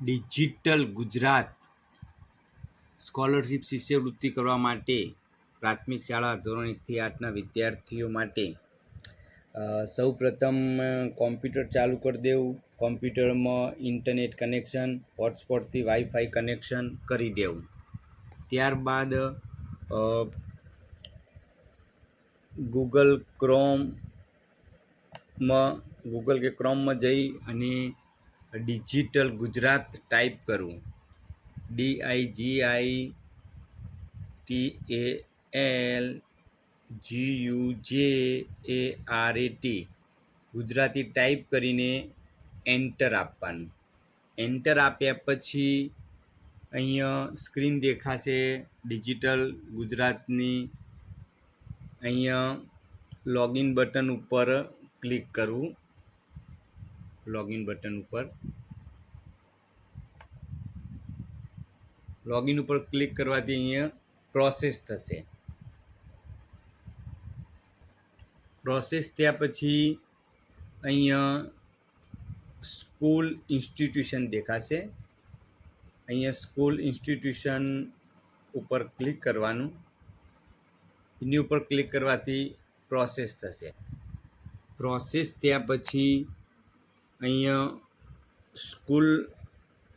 Digital Gujarat scholarship શિષ્યવૃત્તિ કરવા માટે પ્રાથમિક શાળા ધોરણ એકથી આઠના વિદ્યાર્થીઓ માટે સૌ પ્રથમ કોમ્પ્યુટર ચાલુ કરી દેવું. કોમ્પ્યુટરમાં ઇન્ટરનેટ કનેક્શન, હોટસ્પોટથી વાઈફાઈ કનેક્શન કરી દેવું. ત્યારબાદ ગૂગલ ક્રોમમાં, ગૂગલ કે ક્રોમમાં જઈ અને ડિજિટલ ગુજરાત ટાઈપ કરવું D I G I T A L G U J A R A T. Gujarati type કરીને એન્ટર આપવાનું. એન્ટર આપ્યા પછી અહીંયા સ્ક્રીન દેખાશે ડિજિટલ ગુજરાતની. અહીંયા લોગિન બટન ઉપર ક્લિક કરવું લોગિન બટન ઉપર. લોગિન ઉપર ક્લિક કરવાથી અહીંયા પ્રોસેસ થશે. પ્રોસેસ થયા પછી અહીંયા સ્કૂલ ઇન્સ્ટિટ્યુશન દેખાશે. અહીંયા સ્કૂલ ઇન્સ્ટિટ્યુશન ઉપર ક્લિક કરવાનું. એની ઉપર ક્લિક કરવાથી પ્રોસેસ થશે. પ્રોસેસ થયા પછી અહીંયા સ્કૂલ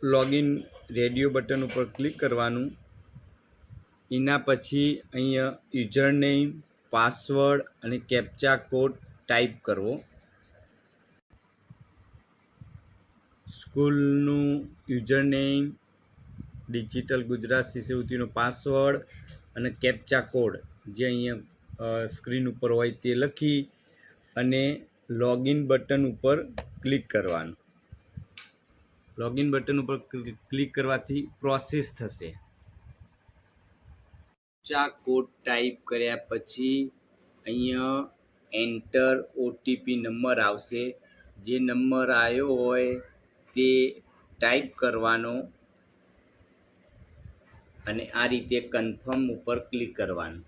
લોગિન રેડિયો બટન ઉપર ક્લિક કરવાનું. એના પછી અહીંયા યુઝર નેમ પાસવર્ડ અને કેપ્ચા કોડ ટાઈપ કરવો. સ્કૂલનું યુઝર નેમ ડિજિટલ ગુજરાત શિષ્યવૃત્તિનો પાસવર્ડ અને કેપ્ચા કોડ જે અહીંયા સ્ક્રીન ઉપર હોય તે લખી અને લોગિન બટન ઉપર ક્લિક કરવાનું. લોગિન બટન ઉપર ક્લિક કરવાથી પ્રોસેસ થશે. ચા કોડ ટાઈપ કર્યા પછી અહીંયા એન્ટર ઓટીપી નંબર આવશે. જે નંબર આવ્યો હોય તે ટાઈપ કરવાનો અને આ રીતે કન્ફર્મ ઉપર ક્લિક કરવાનું.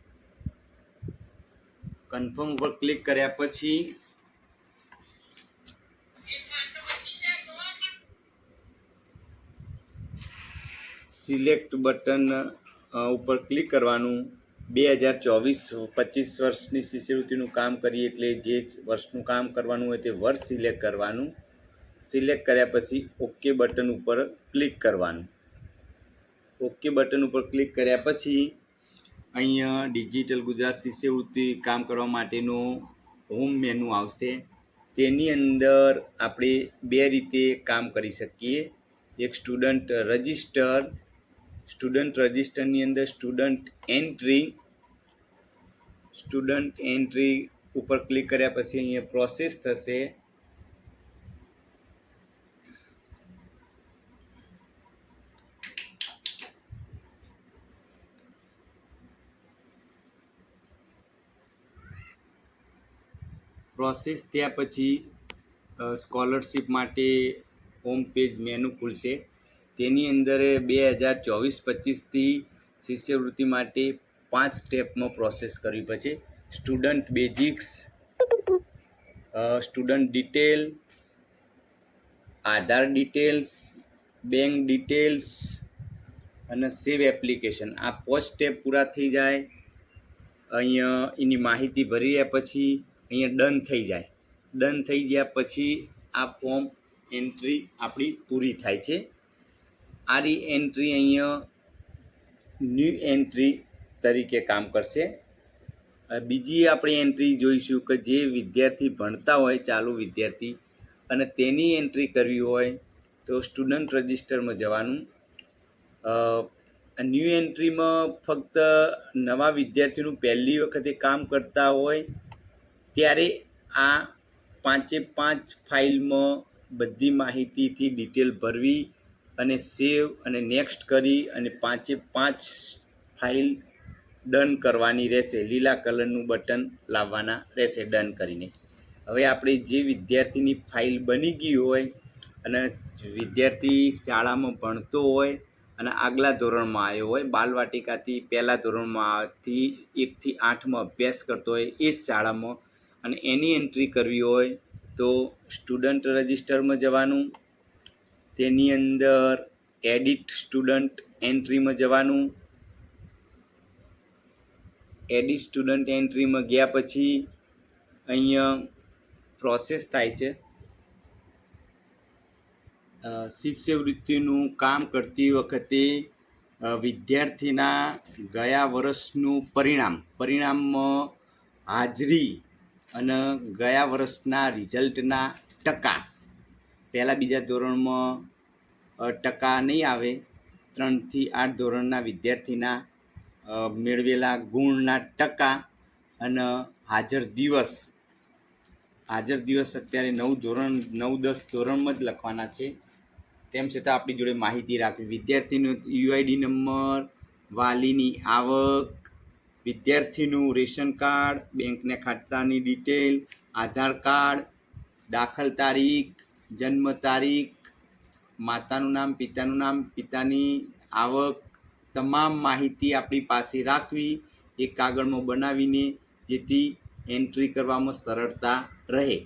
કન્ફર્મ ઉપર ક્લિક કર્યા પછી સિલેક્ટ બટન ઉપર ક્લિક કરવાનું. બે હજાર ચોવીસ, પચીસ વર્ષની શિષ્યવૃત્તિનું કામ કરીએ એટલે જે વર્ષનું કામ કરવાનું હોય તે વર્ષ સિલેક્ટ કરવાનું. સિલેક્ટ કર્યા પછી ઓકે બટન ઉપર ક્લિક કરવાનું. ઓકે બટન ઉપર ક્લિક કર્યા પછી અહીંયા ડિજિટલ ગુજરાત શિષ્યવૃત્તિ કામ કરવા માટેનો હોમ મેનુ આવશે. તેની અંદર આપણે બે રીતે કામ કરી શકીએ. એક સ્ટુડન્ટ રજિસ્ટર સ્ટુડન્ટ રજિસ્ટરની અંદર સ્ટુડન્ટ એન્ટ્રી સ્ટુડન્ટ એન્ટ્રી ઉપર ક્લિક કર્યા પછી અહીંયા પ્રોસેસ થશે. પ્રોસેસ થયા પછી સ્કોલરશિપ માટે હોમ પેજ મેનુ ખુલશે. તેની અંદર બે હજાર ચોવીસ પચીસથી શિષ્યવૃત્તિ માટે પાંચ સ્ટેપમાં પ્રોસેસ કરવી પડશે. Student basics student detail Aadhaar details bank details અને સેવ એપ્લિકેશન આ પાંચ સ્ટેપ પૂરા થઈ જાય. અહીંયા એની માહિતી ભરી રહ્યા પછી અહીંયા ડન થઈ જાય. ડન થઈ ગયા પછી આ ફોર્મ એન્ટ્રી આપણી પૂરી થાય છે. આ રી એન્ટ્રી અહીંયા ન્યૂ એન્ટ્રી તરીકે કામ કરશે. બીજી આપણે એન્ટ્રી જોઈશું કે જે વિદ્યાર્થી ભણતા હોય, ચાલુ વિદ્યાર્થી, અને તેની એન્ટ્રી કરવી હોય, તો સ્ટુડન્ટ રજિસ્ટરમાં જવાનું. ન્યૂ એન્ટ્રીમાં ફક્ત નવા વિદ્યાર્થીનું પહેલી વખતે કામ કરતા હોય, ત્યારે આ પાંચે પાંચ ફાઇલમાં બધી માહિતીથી ડિટેલ ભરવી અને સેવ અને નેક્સ્ટ કરી અને પાંચે પાંચ ફાઇલ ડન કરવાની રહેશે. લીલા કલરનું બટન લાવવાના રહેશે ડન કરીને. હવે આપણે જે વિદ્યાર્થીની ફાઇલ બની ગઈ હોય અને વિદ્યાર્થી શાળામાં ભણતો હોય અને આગલા ધોરણમાં આવ્યો હોય, બાલવાટિકાથી પહેલાં ધોરણમાંથી એકથી આઠમાં અભ્યાસ કરતો હોય એ જ શાળામાં અને એની એન્ટ્રી કરવી હોય તો સ્ટુડન્ટ રજિસ્ટરમાં જવાનું તેની અંદર એડિટ સ્ટુડન્ટ એન્ટ્રીમાં જવાનું. એડિટ સ્ટુડન્ટ એન્ટ્રીમાં ગયા પછી અહીંયા પ્રોસેસ થાય છે. શિષ્યવૃત્તિનું કામ કરતી વખતે વિદ્યાર્થીના ગયા વર્ષનું પરિણામ, પરિણામમાં હાજરી અને ગયા વર્ષના રિઝલ્ટના ટકા. પહેલાં બીજા ધોરણમાં ટકા નહીં આવે. ત્રણથી આઠ ધોરણના વિદ્યાર્થીના મેળવેલા ગુણના ટકા અને હાજર દિવસ. હાજર દિવસ અત્યારે નવ ધોરણ, નવ દસ ધોરણમાં જ લખવાના છે. તેમ છતાં આપણી જોડે માહિતી રાખવી. વિદ્યાર્થીનો યુઆઈડી નંબર, વાલીની આવક, વિદ્યાર્થીનું રેશન કાર્ડ, બેંકના ખાતાની ડિટેલ, આધાર કાર્ડ, દાખલ તારીખ જન્મ તારીખ, માતાનું નામ, પિતાનું નામ, પિતાની આવક, તમામ માહિતી આપણી પાસે રાખવી એ કાગળમાં બનાવીને જેથી એન્ટ્રી કરવામાં સરળતા રહે.